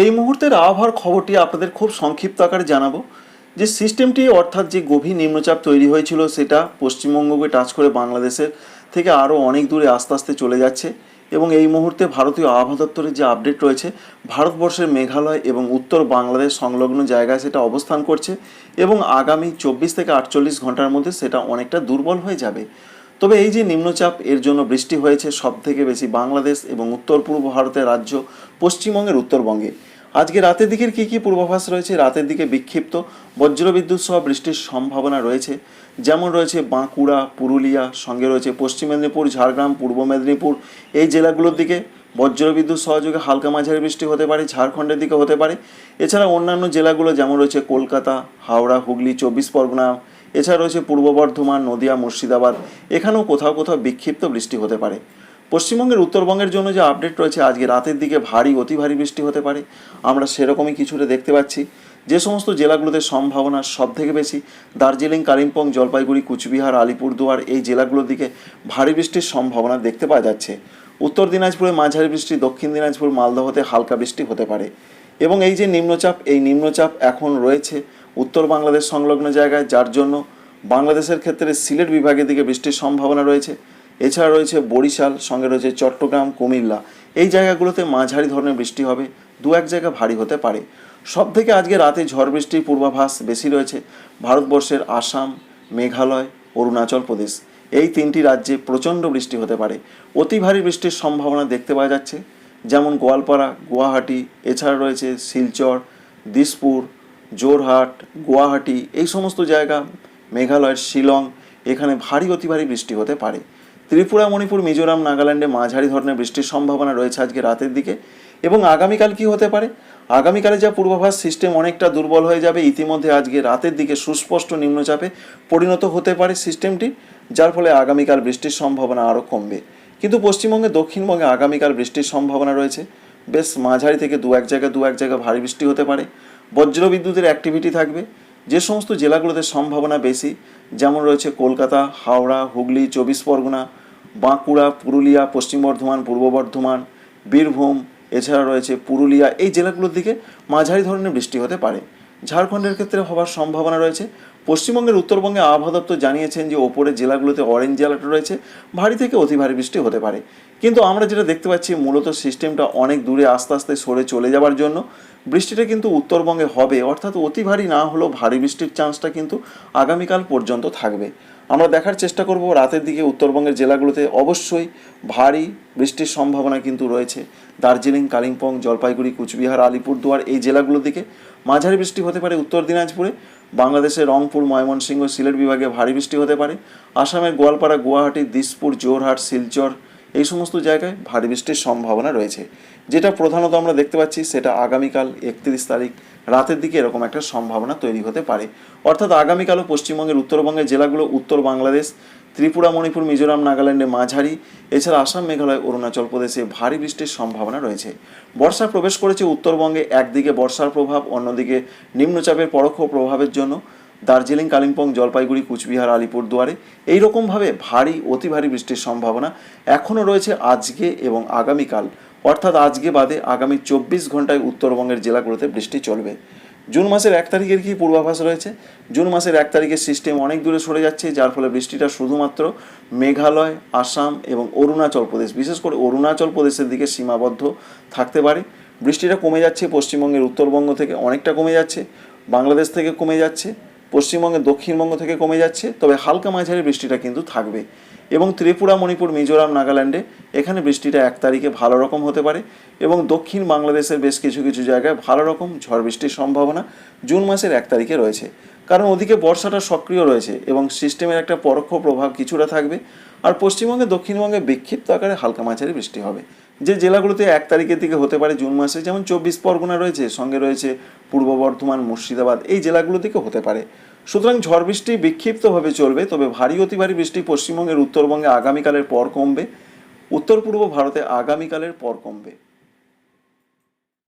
এই মুহূর্তের আবহাওয়ার খবরটি আপনাদের খুব সংক্ষিপ্ত আকারে জানাব। যে সিস্টেমটি অর্থাৎ যে গভীর নিম্নচাপ তৈরি হয়েছিল, সেটা পশ্চিমবঙ্গকে টাচ করে বাংলাদেশের থেকে আরও অনেক দূরে আস্তে আস্তে চলে যাচ্ছে এবং এই মুহূর্তে ভারতীয় আবহাওয়া দপ্তরের যে আপডেট রয়েছে, ভারতবর্ষের মেঘালয় এবং উত্তর বাংলাদেশ সংলগ্ন জায়গায় সেটা অবস্থান করছে এবং আগামী চব্বিশ থেকে আটচল্লিশ ঘণ্টার মধ্যে সেটা অনেকটা দুর্বল হয়ে যাবে। তবে এই যে নিম্নচাপ, এর জন্য বৃষ্টি হয়েছে সব থেকে বেশি বাংলাদেশ এবং উত্তর পূর্ব ভারতের রাজ্য, পশ্চিমবঙ্গের উত্তরবঙ্গে। আজকে রাতের দিকের কী কী পূর্বাভাস রয়েছে? রাতের দিকে বিক্ষিপ্ত বজ্রবিদ্যুৎ সহ বৃষ্টির সম্ভাবনা রয়েছে। যেমন রয়েছে বাঁকুড়া, পুরুলিয়া, সঙ্গে রয়েছে পশ্চিম মেদিনীপুর, ঝাড়গ্রাম, পূর্ব মেদিনীপুর। এই জেলাগুলোর দিকে বজ্রবিদ্যুৎ সহযোগে হালকা মাঝারি বৃষ্টি হতে পারে, ঝাড়খণ্ডের দিকে হতে পারে। এছাড়া অন্যান্য জেলাগুলো যেমন রয়েছে কলকাতা, হাওড়া, হুগলি, চব্বিশ পরগনা এছাড়া রয়েছে পূর্ব বর্ধমান, নদিয়া, মুর্শিদাবাদ। এখানেও কোথাও কোথাও বিক্ষিপ্ত বৃষ্টি হতে পারে। পশ্চিমবঙ্গের উত্তরবঙ্গের জন্য যে আপডেট রয়েছে, আজকে রাতের দিকে ভারী, অতি ভারী বৃষ্টি হতে পারে। আমরা সেরকমই কিছুটা দেখতে পাচ্ছি। যে সমস্ত জেলাগুলোতে সম্ভাবনা সব থেকে বেশি, দার্জিলিং, কালিম্পং, জলপাইগুড়ি, কুচবিহার, আলিপুরদুয়ার, এই জেলাগুলোর দিকে ভারী বৃষ্টির সম্ভাবনা দেখতে পাওয়া যাচ্ছে। উত্তর দিনাজপুরে মাঝারি বৃষ্টি, দক্ষিণ দিনাজপুর, মালদহতে হালকা বৃষ্টি হতে পারে। এবং এই যে নিম্নচাপ, এই নিম্নচাপ এখন রয়েছে। উত্তর বাংলাদেশ সংলগ্ন জায়গায়, যার জন্য বাংলাদেশের ক্ষেত্রে সিলেট বিভাগের দিকে বৃষ্টির সম্ভাবনা রয়েছে। এছাড়া রয়েছে বরিশাল, সঙ্গে রয়েছে চট্টগ্রাম, কুমিল্লা। এই জায়গাগুলোতে মাঝারি ধরনের বৃষ্টি হবে। দু এক জায়গা ভারী হতে পারে। সব থেকে আজকে রাতে ঝড় বৃষ্টির পূর্বাভাস বেশি রয়েছে ভারতবর্ষের আসাম, মেঘালয়, অরুণাচল প্রদেশ। এই তিনটি রাজ্যে প্রচণ্ড বৃষ্টি হতে পারে। অতি ভারী বৃষ্টির সম্ভাবনা দেখতে পাওয়া যাচ্ছে। যেমন গোয়ালপাড়া, গুয়াহাটি, এছাড়া রয়েছে শিলচর, দিসপুর জোরহাট, গুয়াহাটি এই সমস্ত জায়গা মেঘালয়ের শিলং, এখানে ভারী, অতি ভারী বৃষ্টি হতে পারে। ত্রিপুরা, মণিপুর, মিজোরাম, নাগাল্যান্ডে মাঝারি ধরনের বৃষ্টির সম্ভাবনা রয়েছে আজকে রাতের দিকে। এবং আগামীকাল কি হতে পারে? আগামীকালে যা পূর্বাভাস সিস্টেম অনেকটা দুর্বল হয়ে যাবে। ইতিমধ্যে আজকে রাতের দিকে সুস্পষ্ট নিম্নচাপে পরিণত হতে পারে সিস্টেমটি যার ফলে আগামীকাল বৃষ্টির সম্ভাবনা আরও কমবে। কিন্তু পশ্চিমবঙ্গে, দক্ষিণবঙ্গে আগামীকাল বৃষ্টির সম্ভাবনা রয়েছে। বেশ মাঝারি থেকে দু এক জায়গায় দু এক জায়গায় ভারী বৃষ্টি হতে পারে। বজ্রবিদ্যুতের অ্যাক্টিভিটি থাকবে। যে সমস্ত জেলাগুলোতে সম্ভাবনা বেশি, যেমন রয়েছে কলকাতা, হাওড়া, হুগলি, চব্বিশ পরগনা, বাঁকুড়া, পুরুলিয়া, পশ্চিম বর্ধমান, পূর্ব বর্ধমান, বীরভূম, এছাড়া রয়েছে পুরুলিয়া। এই জেলাগুলোর দিকে মাঝারি ধরনের বৃষ্টি হতে পারে। ঝাড়খণ্ডের ক্ষেত্রে হওয়ার সম্ভাবনা রয়েছে। পশ্চিমবঙ্গের উত্তরবঙ্গে আবহাওয়া দপ্তর জানিয়েছেন যে ওপরের জেলাগুলোতে অরেঞ্জ অ্যালার্ট রয়েছে। ভারী থেকে অতি ভারী বৃষ্টি হতে পারে। কিন্তু আমরা যেটা দেখতে পাচ্ছি, মূলত সিস্টেমটা অনেক দূরে আস্তে আস্তে সরে চলে যাওয়ার জন্য। বৃষ্টিটা কিন্তু উত্তরবঙ্গে হবে, অর্থাৎ অতি ভারী না হলেও ভারী বৃষ্টির চান্সটা কিন্তু আগামীকাল পর্যন্ত থাকবে। আমরা দেখার চেষ্টা করব রাতের দিকে উত্তরবঙ্গের জেলাগুলোতে অবশ্যই ভারী বৃষ্টির সম্ভাবনা কিন্তু রয়েছে। দার্জিলিং, কালিম্পং, জলপাইগুড়ি, কুচবিহার, আলিপুরদুয়ার এই জেলাগুলোর দিকে মাঝারি বৃষ্টি হতে পারে উত্তর দিনাজপুরে। বাংলাদেশের রংপুর, ময়মনসিংহ, সিলেট বিভাগে ভারী বৃষ্টি হতে পারে। আসামের গোয়ালপাড়া, গুয়াহাটি, দিসপুর জোরহাট শিলচর এই সমস্ত জায়গায় ভারী বৃষ্টির সম্ভাবনা রয়েছে। যেটা প্রধানত আমরা দেখতে পাচ্ছি, সেটা আগামীকাল একত্রিশ তারিখ রাতের দিকে এরকম একটা সম্ভাবনা তৈরি হতে পারে। অর্থাৎ আগামীকালও পশ্চিমবঙ্গের উত্তরবঙ্গের জেলাগুলো উত্তর বাংলাদেশ, ত্রিপুরা, মণিপুর, মিজোরাম, নাগাল্যান্ডে মাঝারি, এছাড়া আসাম, মেঘালয়, অরুণাচল প্রদেশে ভারী বৃষ্টির সম্ভাবনা রয়েছে। বর্ষা প্রবেশ করেছে উত্তরবঙ্গে, একদিকে বর্ষার প্রভাব, অন্যদিকে নিম্নচাপের পরোক্ষ প্রভাবের জন্য। দার্জিলিং, কালিম্পং, জলপাইগুড়ি, কুচবিহার, আলিপুরদুয়ারে এইরকমভাবে ভারী অতি ভারী বৃষ্টির সম্ভাবনা এখনও রয়েছে আজকে এবং আগামীকাল। অর্থাৎ আজকে বাদে আগামী চব্বিশ ঘন্টায় উত্তরবঙ্গের জেলাগুলোতে বৃষ্টি চলবে। জুন মাসের এক তারিখের কি পূর্বাভাস রয়েছে? জুন মাসের এক তারিখের সিস্টেম অনেক দূরে সরে যাচ্ছে, যার ফলে বৃষ্টিটা শুধুমাত্র মেঘালয়, আসাম এবং অরুণাচল প্রদেশ, বিশেষ করে অরুণাচল প্রদেশের দিকে সীমাবদ্ধ থাকতে পারে। বৃষ্টিটা কমে যাচ্ছে পশ্চিমবঙ্গের উত্তরবঙ্গ থেকে অনেকটা কমে যাচ্ছে, বাংলাদেশ থেকে কমে যাচ্ছে। পশ্চিমবঙ্গের দক্ষিণবঙ্গ থেকে কমে যাচ্ছে, তবে হালকা মাঝারি বৃষ্টিটা কিন্তু থাকবে। এবং ত্রিপুরা, মণিপুর, মিজোরাম, নাগাল্যান্ডে এখানে বৃষ্টিটা এক তারিখে ভালো রকম হতে পারে এবং দক্ষিণ বাংলাদেশের বেশ কিছু কিছু জায়গায় ভালো রকম ঝড় বৃষ্টির সম্ভাবনা জুন মাসের এক তারিখে রয়েছে। কারণ ওদিকে বর্ষাটা সক্রিয় রয়েছে এবং সিস্টেমের একটা পরোক্ষ প্রভাব কিছুটা থাকবে। আর পশ্চিমবঙ্গে দক্ষিণবঙ্গে বিক্ষিপ্ত আকারে হালকা মাঝারি বৃষ্টি হবে। যে জেলাগুলোতে এক তারিখের দিকে হতে পারে জুন মাসে, যেমন চব্বিশ পরগনা রয়েছে, সঙ্গে রয়েছে পূর্ব বর্ধমান, মুর্শিদাবাদ, এই জেলাগুলো থেকে হতে পারে। সুতরাং ঝড় বৃষ্টি বিক্ষিপ্তভাবে চলবে, তবে ভারী, অতি ভারী বৃষ্টি পশ্চিমবঙ্গের উত্তরবঙ্গে আগামীকালের পর কমবে। উত্তর পূর্ব ভারতে আগামীকালের পর কমবে।